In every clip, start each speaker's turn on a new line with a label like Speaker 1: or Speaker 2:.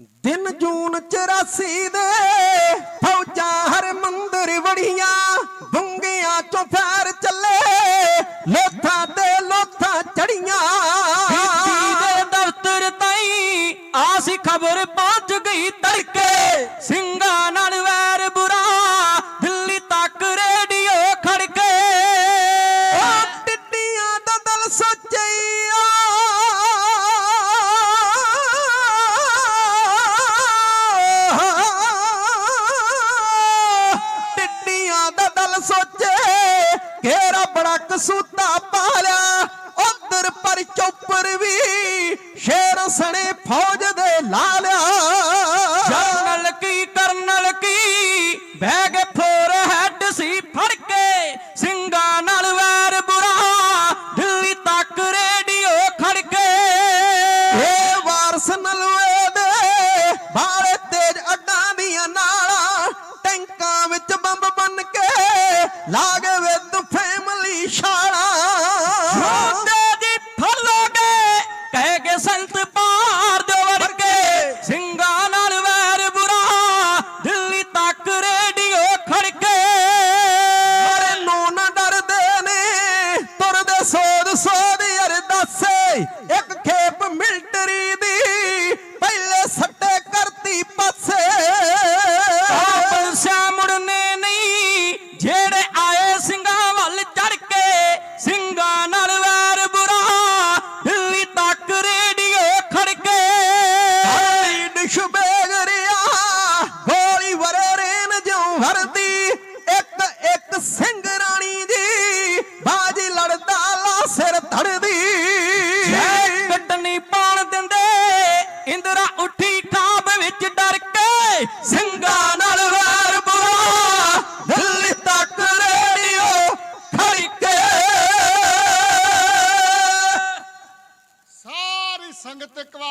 Speaker 1: ਦਿਨ ਜੂਨ 84 ਦੇ ਫੌਜਾਂ ਹਰ ਮੰਦਰ ਵੜੀਆਂ ਬੁੰਗਿਆਂ ਚੋਂ ਫੈਰ ਚੱਲੇ ਲੋਥਾਂ ਤੇ ਲੋਥਾਂ ਚੜੀਆਂ
Speaker 2: ਬੀਬੀ ਦੇ ਦਫ਼ਤਰ ਤਾਈ ਆਸੀ ਖਬਰ ਪਹੁੰਚ ਗਈ ਤੜਕੇ। ਸਿੰਘਾਂ ਨਾਲ ਵੈਰ ਬੁਰਾ ਦਿੱਲੀ ਤੱਕ ਰੇਡੀਓ ਖੜਕੇ।
Speaker 1: ਉਹ ਟਿੱਡੀਆਂ ਦਾ ਦਲ ਸੋਚਿਆ ਟਿੱਡੀਆਂ ਸੋਚੇ ਘੇਰਾ ਬੜਾ ਕਸੂਤਾ ਪਾਲਿਆ, ਉਧਰ ਪਰ ਚੌਪਰ ਵੀ ਸ਼ੇਰ ਸਣੇ ਫੌਜ ਦੇ ਲਾ ਲਿਆ।
Speaker 2: ਜਰਨਲ ਕੀ ਕਰਨਲ ਕੀ ਬੈਗ ਫੋਰ
Speaker 1: ਲਾਗੇ ਵੇ
Speaker 2: ਸਿੰਘਾਂ ਨਾਲ ਵੈਰ ਬੁਰਾ ਦਿੱਲੀ ਤੱਕ ਰੇਡੀਓ ਖੜਕੇ।
Speaker 1: ਹਰੀ ਡਿਸ਼ ਬੇਗਰਿਆ ਗੋਲੀ ਵਰੇ ਰੇਨ ਜਿਉ ਵਰਦੀ। ਇੱਕ ਇੱਕ ਸਿੰਘ ਰਾਣੀ ਦੀ ਬਾਜੀ ਲੜਦਾ ਲਾ ਸਿਰ ਧੜਦੀ।
Speaker 2: ਜੈ ਕੱਟਣੀ ਪਾਣ ਦਿੰਦੇ ਇੰਦਰਾ ਉੱਠੀ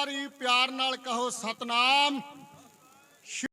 Speaker 3: ਵਾਰੀ ਪਿਆਰ ਨਾਲ ਕਹੋ ਸਤਨਾਮ।